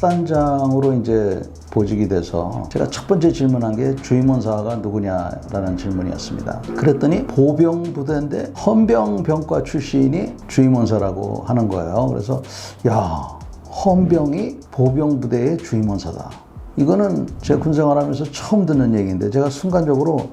사단장으로 이제 보직이 돼서 제가 첫 번째 질문한 게 주임원사가 누구냐라는 질문이었습니다. 그랬더니 보병 부대인데 헌병병과 출신이 주임원사라고 하는 거예요. 그래서 야 헌병이 보병 부대의 주임원사다. 이거는 제가 군생활하면서 처음 듣는 얘기인데 제가 순간적으로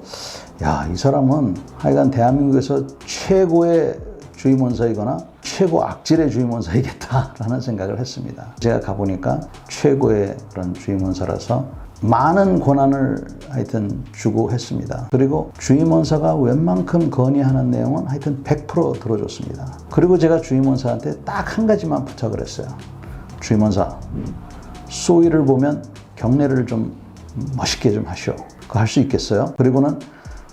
야 이 사람은 하여간 대한민국에서 최고의 주임원사이거나 최고 악질의 주임원사이겠다라는 생각을 했습니다. 제가 가보니까 최고의 그런 주임원사라서 많은 권한을 하여튼 주고 했습니다. 그리고 주임원사가 웬만큼 건의하는 내용은 하여튼 100% 들어줬습니다. 그리고 제가 주임원사한테 딱 한 가지만 부탁을 했어요. 주임원사, 소위를 보면 경례를 좀 멋있게 좀 하시오. 그거 할 수 있겠어요? 그리고는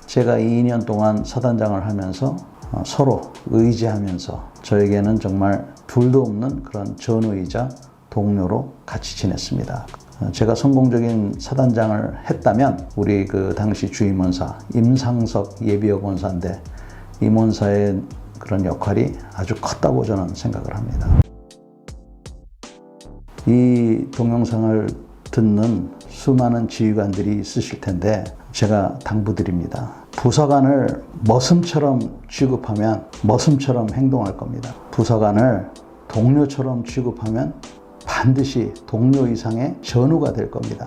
제가 2년 동안 사단장을 하면서 어, 서로 의지하면서 저에게는 정말 둘도 없는 그런 전우이자 동료로 같이 지냈습니다. 어, 제가 성공적인 사단장을 했다면 우리 그 당시 주임원사 임상석 예비여권사인데 임 원사의 그런 역할이 아주 컸다고 저는 생각을 합니다. 이 동영상을 듣는 수많은 지휘관들이 있으실 텐데 제가 당부드립니다. 부서관을 머슴처럼 취급하면 머슴처럼 행동할 겁니다. 부서관을 동료처럼 취급하면 반드시 동료 이상의 전우가 될 겁니다.